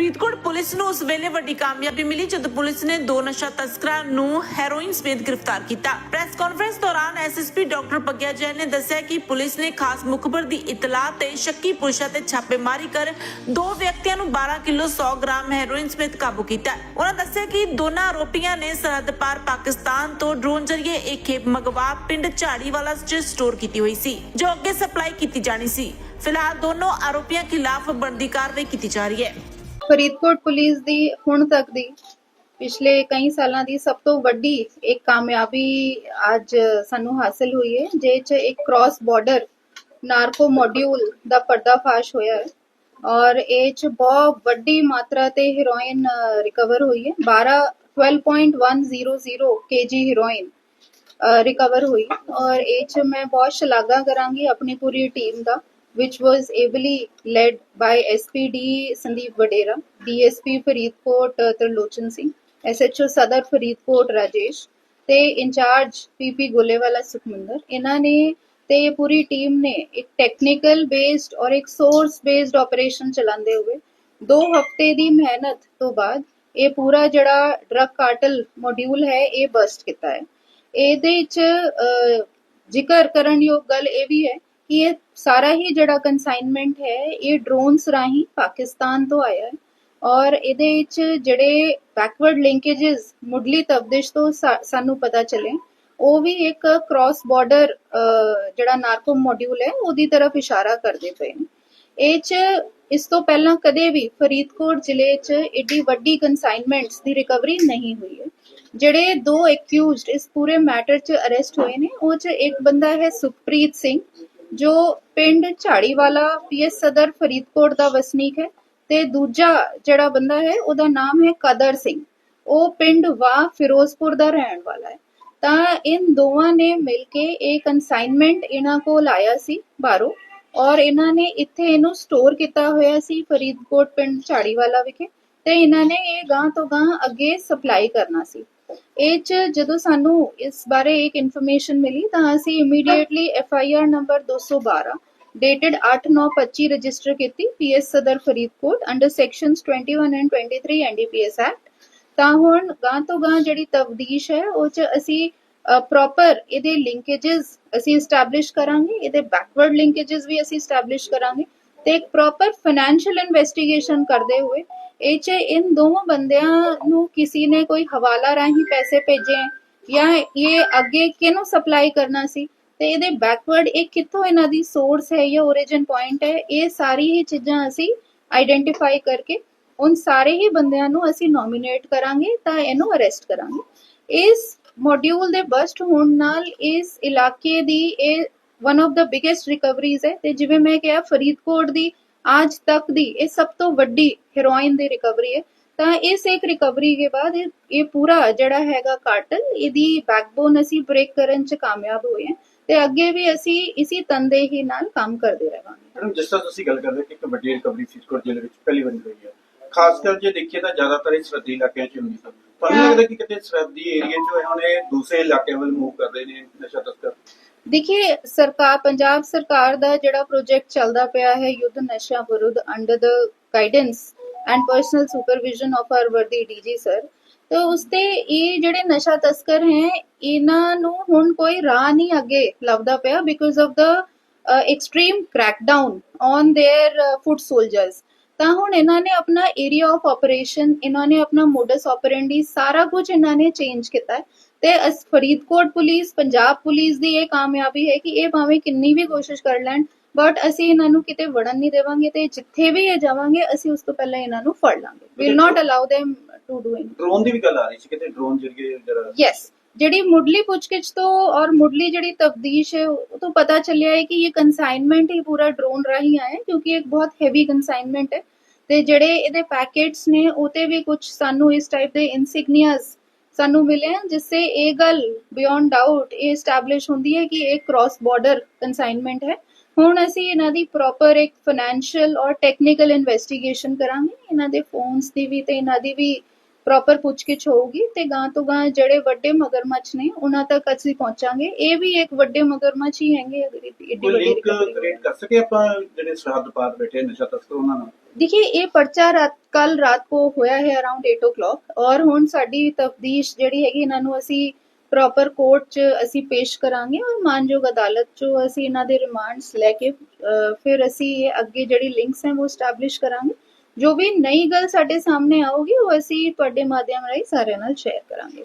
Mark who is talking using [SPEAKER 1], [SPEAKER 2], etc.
[SPEAKER 1] Faridkot police ਨੂੰ ਉਸ ਵੇਲੇ ਵੱਡੀ ਕਾਮਯਾਬੀ ਮਿਲੀ ਜਦੋਂ ਪੁਲਿਸ ਨੇ ਦੋ ਨਸ਼ਾ ਤਸਕਰਾਂ ਨੂੰ ਹੈਰੋਇਨ ਸਮੇਤ ਗ੍ਰਿਫਤਾਰ ਕੀਤਾ। ਪ੍ਰੈਸ ਕਾਨਫਰੰਸ ਦੌਰਾਨ ਐਸਐਸਪੀ ਡਾਕਟਰ ਪੱਗਿਆ ਜੈਨ ਨੇ ਦੱਸਿਆ ਕਿ ਪੁਲਿਸ ਨੇ ਖਾਸ ਮੁਖਬਰ ਦੀ ਇਤਲਾਹ ਤੇ ਸ਼ੱਕੀ ਪੁਰਸ਼ਾਂ ਤੇ ਛਾਪੇਮਾਰੀ ਕਰ ਦੋ ਵਿਅਕਤੀਆਂ ਨੂੰ 12 ਕਿਲੋ 100 ਗ੍ਰਾਮ ਹੈਰੋਇਨ ਸਮੇਤ ਕਾਬੂ ਕੀਤਾ। ਉਹਨਾਂ ਦੱਸਿਆ ਕਿ ਦੋਨਾਂ ਆਰੋਪੀਆਂ ਨੇ ਸਰਹੱਦ ਪਾਰ ਪਾਕਿਸਤਾਨ ਤੋਂ ਡਰੋਨ ਜ਼ਰੀਏ ਇੱਕ ਖੇਪ ਮੰਗਵਾ ਪਿੰਡ ਝਾੜੀਵਾਲਾ 'ਚ ਸਟੋਰ ਕੀਤੀ ਹੋਈ ਸੀ, ਜੋ ਅੱਗੇ ਸਪਲਾਈ ਕੀਤੀ ਜਾਣੀ ਸੀ। ਫਿਲਹਾਲ ਦੋਨੋਂ ਆਰੋਪੀਆਂ ਖਿਲਾਫ ਬਣਦੀ ਕਾਰਵਾਈ ਕੀਤੀ ਜਾ ਰਹੀ ਹੈ।
[SPEAKER 2] ਫਰੀਦਕੋਟ ਪੁਲਿਸ ਦੀ ਹੁਣ ਤੱਕ ਦੀ ਪਿਛਲੇ ਕਈ ਸਾਲਾਂ ਦੀ ਸਭ ਤੋਂ ਵੱਡੀ ਇੱਕ ਕਾਮਯਾਬੀ ਅੱਜ ਸਾਨੂੰ ਹਾਸਲ ਹੋਈ ਹੈ ਜਿਹ 'ਚ ਇੱਕ ਕ੍ਰਾਸ ਬਾਰਡਰ ਨਾਰਕੋ ਮੋਡਿਊਲ ਦਾ ਪਰਦਾਫਾਸ਼ ਹੋਇਆ ਹੈ ਔਰ ਇਹ 'ਚ ਬਹੁਤ ਵੱਡੀ ਮਾਤਰਾ ਤੇ ਹੀਰੋਇਨ ਰਿਕਵਰ ਹੋਈ ਹੈ। 12 12.100 ਕੇਜੀ ਹੀਰੋਇਨ ਰਿਕਵਰ ਹੋਈ ਔਰ ਇਹ 'ਚ ਮੈਂ ਬਹੁਤ ਸ਼ਲਾਘਾ ਕਰਾਂਗੀ ਆਪਣੀ ਪੂਰੀ ਟੀਮ ਦਾ। Which was ably led by SPD Sandeep Vadera, DSP Faridkot uh, Tarlochan SHO Sadar Faridkot Rajesh ਤੇ ਇੰਚਾਰਜ ਪੀਪੀ ਗੋਲੇਵਾਲਾ ਸੁਖਮੰਦਰ ਇਹਨਾਂ ਨੇ ਤੇ ਇਹ ਪੂਰੀ ਟੀਮ ਨੇ ਇੱਕ ਟੈਕਨੀਕਲ ਬੇਸਡ ਔਰ ਇੱਕ ਸੋਰਸ ਬੇਸਡ ਆਪਰੇਸ਼ਨ ਚਲਾਉਂਦੇ ਹੋਏ ਦੋ ਹਫ਼ਤੇ ਦੀ ਮਿਹਨਤ ਤੋਂ ਬਾਅਦ ਇਹ ਪੂਰਾ ਜਿਹੜਾ ਡਰਗ ਕਾਰਟਲ ਮੋਡਿਊਲ ਹੈ ਇਹ ਬਸਟ ਕੀਤਾ ਹੈ ਇਹਦੇ ਵਿੱਚ ਜਿਕਰ ਕਰਨ ਯੋਗ ਗੱਲ ਇਹ ਵੀ ਹੈ ਕਿ ਇਹ ਸਾਰਾ ਹੀ ਜਿਹੜਾ ਕਨਸਾਈਨਮੈਂਟ ਹੈ, ਇਹ ਡਰੋਨਸ ਰਾਹੀਂ ਪਾਕਿਸਤਾਨ ਤੋਂ ਆਇਆ ਹੈ ਔਰ ਇਹਦੇ ਵਿੱਚ ਜਿਹੜੇ ਬੈਕਵਰਡ ਲਿੰਕੇजेस ਮੁੱਢਲੀ ਤਬਦਿਸ਼ ਤੋਂ ਸਾਨੂੰ ਪਤਾ ਚੱਲੇ, ਉਹ ਵੀ ਇੱਕ ਕ੍ਰਾਸ ਬਾਰਡਰ ਜਿਹੜਾ ਨਾਰਕੋ ਮੋਡਿਊਲ ਹੈ, ਉਹਦੀ ਤਰਫ ਇਸ਼ਾਰਾ ਕਰਦੇ ਪਏ ਨੇ। ਇਹ ਚ ਇਸ ਤੋਂ ਪਹਿਲਾਂ ਕਦੇ ਵੀ ਫਰੀਦਕੋਟ ਜ਼ਿਲ੍ਹੇ ਚ ਏਡੀ ਵੱਡੀ ਕਨਸਾਈਨਮੈਂਟਸ ਦੀ ਰਿਕਵਰੀ ਨਹੀਂ ਹੋਈ ਹੈ। ਜਿਹੜੇ ਦੋ ਐਕਿਊਜ਼ਡ ਇਸ ਪੂਰੇ ਮੈਟਰ ਚ ਅਰੈਸਟ ਹੋਏ ਨੇ, ਉਹ ਚ ਇੱਕ ਬੰਦਾ ਹੈ ਸੁਖਪ੍ਰੀਤ ਸਿੰਘ ਜੋ ਪਿੰਡ ਝਾੜੀਵਾਲਾ ਪੀਐਸ ਸਦਰ ਫਰੀਦਕੋਟ ਦਾ ਵਸਨੀਕ ਹੈ ਤੇ ਦੂਜਾ ਜਿਹੜਾ ਬੰਦਾ ਹੈ, ਉਹਦਾ ਨਾਮ ਹੈ ਕਦਰ ਸਿੰਘ। ਉਹ ਪਿੰਡ ਵਾ ਫਿਰੋਜ਼ਪੁਰ ਦਾ ਰਹਿਣ ਵਾਲਾ ਹੈ। ਤਾਂ ਇਨ ਦੋਵਾਂ ਨੇ ਮਿਲ ਕੇ ਇਹ ਕਨਸਾਈਨਮੈਂਟ ਇਹਨਾਂ ਕੋਲ ਆਇਆ ਸੀ ਬਾਹਰੋਂ ਔਰ ਇਹਨਾਂ ਨੇ ਇੱਥੇ ਇਹਨੂੰ ਸਟੋਰ ਕੀਤਾ ਹੋਇਆ ਸੀ ਫਰੀਦਕੋਟ ਪਿੰਡ ਝਾੜੀਵਾਲਾ ਵਿਖੇ ਤੇ ਇਹਨਾਂ ਨੇ ਇਹ ਗਾਂ ਤੋਂ ਗਾਂ ਅੱਗੇ ਸਪਲਾਈ ਕਰਨਾ ਸੀ। ਇਹ ਚ ਜਦੋਂ ਸਾਨੂੰ ਇਸ ਬਾਰੇ ਇੱਕ ਇਨਫੋਰਮੇਸ਼ਨ ਮਿਲੀ ਤਾਂ ਅਸੀਂ immediately F I R number 212 dated 8925 register ਕੀਤੀ PS Sadar Faridkot under sections 21 and 23 NDPS act ਤਾਂ ਹੁਣ ਗਾਂ ਤੋਂ ਗਾਂ ਜਿਹੜੀ ਤਬਦੀਸ਼ ਹੈ, ਉਹ ਚ ਅਸੀਂ ਪ੍ਰੋਪਰ ਇਹਦੇ ਲਿੰਕੇजेस ਅਸੀਂ ਐਸਟੈਬਲਿਸ਼ ਕਰਾਂਗੇ, ਇਹਦੇ ਬੈਕਵਰਡ ਲਿੰਕੇजेस ਵੀ ਅਸੀਂ ਐਸਟੈਬਲਿਸ਼ ਕਰਾਂਗੇ ਤੇ ਇੱਕ ਪ੍ਰੋਪਰ ਫਾਈਨੈਂਸ਼ੀਅਲ ਇਨਵੈਸਟੀਗੇਸ਼ਨ ਕਰਦੇ ਹੋਏ ਇਹ ਚ ਇਨ ਦੋਵਾਂ ਬੰਦਿਆਂ ਨੂੰ ਕਿਸੇ ਨੇ ਕੋਈ ਹਵਾਲਾ ਰਾਹੀਂ ਪੈਸੇ ਭੇਜੇ ਜਾਂ ਇਹ ਅੱਗੇ ਕਿਹਨੂੰ ਸਪਲਾਈ ਕਰਨਾ ਸੀ? ਤੇ ਇਹਦੇ ਬੈਕਵਰਡ ਇਹ ਕਿੱਥੋਂ ਇਹਨਾਂ ਦੀ ਸੋਰਸ ਹੈ ਜਾਂ origin ਪੁਆਇੰਟ ਹੈ? ਇਹ ਸਾਰੀ ਹੀ ਚੀਜ਼ਾਂ ਅਸੀਂ ਆਈਡੈਂਟੀਫਾਈ ਕਰਕੇ ਉਨ ਸਾਰੇ ਹੀ ਬੰਦਿਆਂ ਨੂੰ ਅਸੀਂ ਨੋਮੀਨੇਟ ਕਰਾਂਗੇ ਤਾਂ ਇਹਨੂੰ ਅਰੈਸਟ ਕਰਾਂਗੇ। ਇਸ ਮੋਡਿਊਲ ਦੇ ਬਸਟ ਹੋਣ ਨਾਲ ਇਸ ਇਲਾਕੇ ਦੀ ਇਹ one of the biggest recoveries ਹੈ ਤੇ ਜਿਵੇਂ ਮੈਂ ਕਿਹਾ, ਫਰੀਦਕੋਟ ਦੀ ਅੱਜ ਤੱਕ ਦੀ ਇਹ ਸਭ ਤੋਂ ਵੱਡੀ ਹੈਰੋਇਨ ਦੀ ਰਿਕਵਰੀ ਹੈ ਤਾਂ ਇਸ ਇੱਕ ਰਿਕਵਰੀ ਦੇ ਬਾਅਦ ਇਹ ਪੂਰਾ ਜਿਹੜਾ ਹੈਗਾ ਕਾਰਟਲ ਇਹਦੀ ਬੈਕਬੋਨ ਅਸੀਂ ਬ੍ਰੇਕ ਕਰਨ ਚ ਕਾਮਯਾਬ ਹੋਏ ਹਾਂ ਤੇ ਅੱਗੇ ਵੀ ਅਸੀਂ ਇਸੇ ਤੰਦੇ ਹੀ ਨਾਲ ਕੰਮ ਕਰਦੇ ਰਹਾਂਗੇ
[SPEAKER 3] ਜਿਸ ਤਰ੍ਹਾਂ ਤੁਸੀਂ ਗੱਲ ਕਰ ਰਹੇ ਕਿ ਇੱਕ ਵੱਡੀ ਰਿਕਵਰੀ ਫਰੀਦਕੋਟ ਜ਼ਿਲ੍ਹੇ ਵਿੱਚ ਪਹਿਲੀ ਵਾਰੀ ਹੋਈ ਹੈ ਖਾਸ ਕਰ ਜੇ ਦੇਖੀਏ ਤਾਂ ਜ਼ਿਆਦਾਤਰ ਇਹ ਸਰਹੱਦੀ ਇਲਾਕਿਆਂ 'ਚ ਹੁੰਦੀ ਸਨ ਤੁਹਾਨੂੰ ਲੱਗਦਾ ਕਿ ਕਿਤੇ ਸਰਹੱਦੀ ਏਰੀਆ 'ਚ ਹੁਣ ਇਹ ਦੂਸਰੇ ਇਲਾਕਿਆਂ ਵੱਲ ਮੂਵ ਕਰ ਰਹੇ ਨੇ ਨਸ਼ਾ ਤਸਕਰ
[SPEAKER 2] ਦੇਖिए ਸਰਕਾਰ, ਪੰਜਾਬ ਸਰਕਾਰ ਦਾ ਜਿਹੜਾ ਪ੍ਰੋਜੈਕਟ ਚੱਲਦਾ ਪਿਆ ਹੈ, Yudh Nasha Virudh under the guidance and personal supervision of R ਵਰਦੀ ਡੀਜੀ ਸਰ ਤੇ ਉਸ ਇਹ ਜਿਹੜੇ ਨਸ਼ਾ ਤਸਕਰ ਹੈ, ਇਹਨਾਂ ਨੂੰ ਹੁਣ ਕੋਈ ਰਾਹ ਨਹੀਂ ਅੱਗੇ ਲੱਭਦਾ ਪਿਆ because of the extreme crackdown on their foot soldiers ਤਾਂ ਹੁਣ ਇਹਨਾਂ ਨੇ ਆਪਣਾ ਏਰੀਆ ਆਫ ਆਪਰੇਸ਼ਨ ਇਹਨਾਂ ਨੇ ਆਪਣਾ ਮੋਡਸ ਆਪਰੈਂਡੀ ਸਾਰਾ ਕੁਝ ਇਹਨਾਂ ਨੇ ਚੇਂਜ ਕੀਤਾ ਤੇ ਅਸ ਫਰੀਦਕੋਟ ਪੁਲਿਸ ਪੰਜਾਬ ਪੁਲਿਸ ਦੀ ਇਹ ਕਾਮਯਾਬੀ ਹੈ ਕਿ ਇਹ ਭਾਵੇਂ ਕਿੰਨੀ ਵੀ ਕੋਸ਼ਿਸ਼ ਕਰ ਲੈਣ ਬਟ ਅਸੀਂ ਇਹਨਾਂ ਨੂੰ ਕਿਤੇ ਵੜਨ ਨਹੀਂ ਦੇਵਾਂਗੇ ਤੇ ਜਿੱਥੇ ਵੀ ਇਹ ਜਾਵਾਂਗੇ ਅਸੀਂ ਉਸ ਤੋਂ ਪਹਿਲਾਂ ਇਹਨਾਂ ਨੂੰ ਫੜ ਲਾਂਗੇ। Will not allow them to do it
[SPEAKER 3] drone ਦੀ ਵੀ ਗੱਲ ਆ ਰਹੀ ਸੀ ਕਿਤੇ ਡਰੋਨ ਜਰੀਏ
[SPEAKER 2] ਯੈਸ ਜਿਹੜੀ ਮੁੱਢਲੀ ਪੁੱਛਗਿੱਛ ਤੋਂ ਔਰ ਮੁੱਢਲੀ ਜਿਹੜੀ ਤਫਦੀਸ਼ ਹੈ ਉਹ ਤੋਂ ਪਤਾ ਚੱਲਿਆ ਹੈ ਕਿ ਇਹ ਕਨਸਾਈਨਮੈਂਟ ਹੀ ਪੂਰਾ ਡਰੋਨ ਰਾਹੀਂ ਆਇਆ ਕਿਉਂਕਿ ਇੱਕ ਬਹੁਤ ਹੈਵੀ ਕਨਸਾਈਨਮੈਂਟ ਹੈ। ਤੇ ਜਿਹੜੇ ਇਹਦੇ ਪੈਕੇਟਸ ਨੇ ਉਹ ਤੇ ਵੀ ਕੁਝ ਸਾਨੂੰ ਇਸ ਟਾਈਪ ਦੇ ਇਨਸਿਗਨੀਆਸ ਸਾਨੂੰ ਮਿਲੇ ਹਨ ਜਿਸ ਸੇ ਇਹ ਗੱਲ ਬਿਯੋਂਡ ਡਾਊਟ ਇਹ ਐਸਟੈਬਲਿਸ਼ ਹੁੰਦੀ ਹੈ ਕਿ ਇਹ ਕ੍ਰਾਸ ਬਾਰਡਰ ਕਨਸਾਈਨਮੈਂਟ ਹੈ। ਹੁਣ ਅਸੀਂ ਇਹਨਾਂ ਦੀ ਪ੍ਰੋਪਰ ਇੱਕ ਫਾਈਨੈਂਸ਼ੀਅਲ ਔਰ ਟੈਕਨੀਕਲ ਇਨਵੈਸਟੀਗੇਸ਼ਨ ਕਰਾਂਗੇ। ਇਹਨਾਂ ਦੇ ਫੋਨਸ ਦੀ ਵੀ ਤੇ ਇਹਨਾਂ ਦੀ ਵੀ ਪ੍ਰੋਪਰ ਪੁੱਛਗਿੱਛ ਹੋਊਗੀ ਤੇ ਗਾਂ ਤੋਂ ਗਾਂ ਜਿਹੜੇ ਵੱਡੇ ਮਗਰਮੱਛ ਨੇ ਉਹਨਾਂ ਤੱਕ ਅਸੀਂ ਪਹੁੰਚਾਂਗੇ। ਇਹ ਵੀ ਇੱਕ ਵੱਡੇ ਮਗਰਮੱਛ ਹੀ ਹੈਗੇ ਅਗਰ
[SPEAKER 3] ਕੋਈ
[SPEAKER 2] ਵੱਡੀ
[SPEAKER 3] ਕ੍ਰੀਏਟ ਕਰ ਸਕੇ ਆਪਾਂ ਜਿਹੜੇ ਸਰਹੱਦ ਪਾਰ ਬੈਠੇ ਨਸ਼ਾ ਤਸਕਰ ਉਹਨਾਂ ਨਾਲ?
[SPEAKER 2] ਦੇਖिए ਇਹ ਪਰਚਾ ਰਾਤ ਕੱਲ ਰਾਤ ਕੋ ਹੋਇਆ ਹੈ ਅਰਾਊਂਡ 8 ਔਰ ਹੁਣ ਸਾਡੀ ਤਫਦੀਸ਼ ਜਿਹੜੀ ਹੈਗੀ ਇਹਨਾਂ ਨੂੰ ਅਸੀਂ ਪ੍ਰੋਪਰ ਕੋਰਟ 'ਚ ਅਸੀਂ ਪੇਸ਼ ਕਰਾਂਗੇ ਔਰ ਮਾਨਯੋਗ ਅਦਾਲਤ ਚ ਅਸੀਂ ਇਹਨਾਂ ਦੇ ਰਿਮਾਂਡਸ ਲੈ ਕੇ ਫਿਰ ਅਸੀਂ ਇਹ ਅੱਗੇ ਜਿਹੜੀ ਲਿੰਕਸ ਹੈ ਉਹ ਸਟੈਬਲਿਸ਼ ਕਰਾਂਗੇ ਜੋ ਵੀ ਨਈ ਗੱਲ ਸਾਡੇ ਸਾਹਮਣੇ ਆਊਗੀ ਉਹ ਅਸੀਂ ਤੁਹਾਡੇ ਮਾਧਿਅਮ ਰਾਹੀਂ ਸਾਰਿਆਂ ਨਾਲ ਸ਼ੇਅਰ ਕਰਾਂਗੇ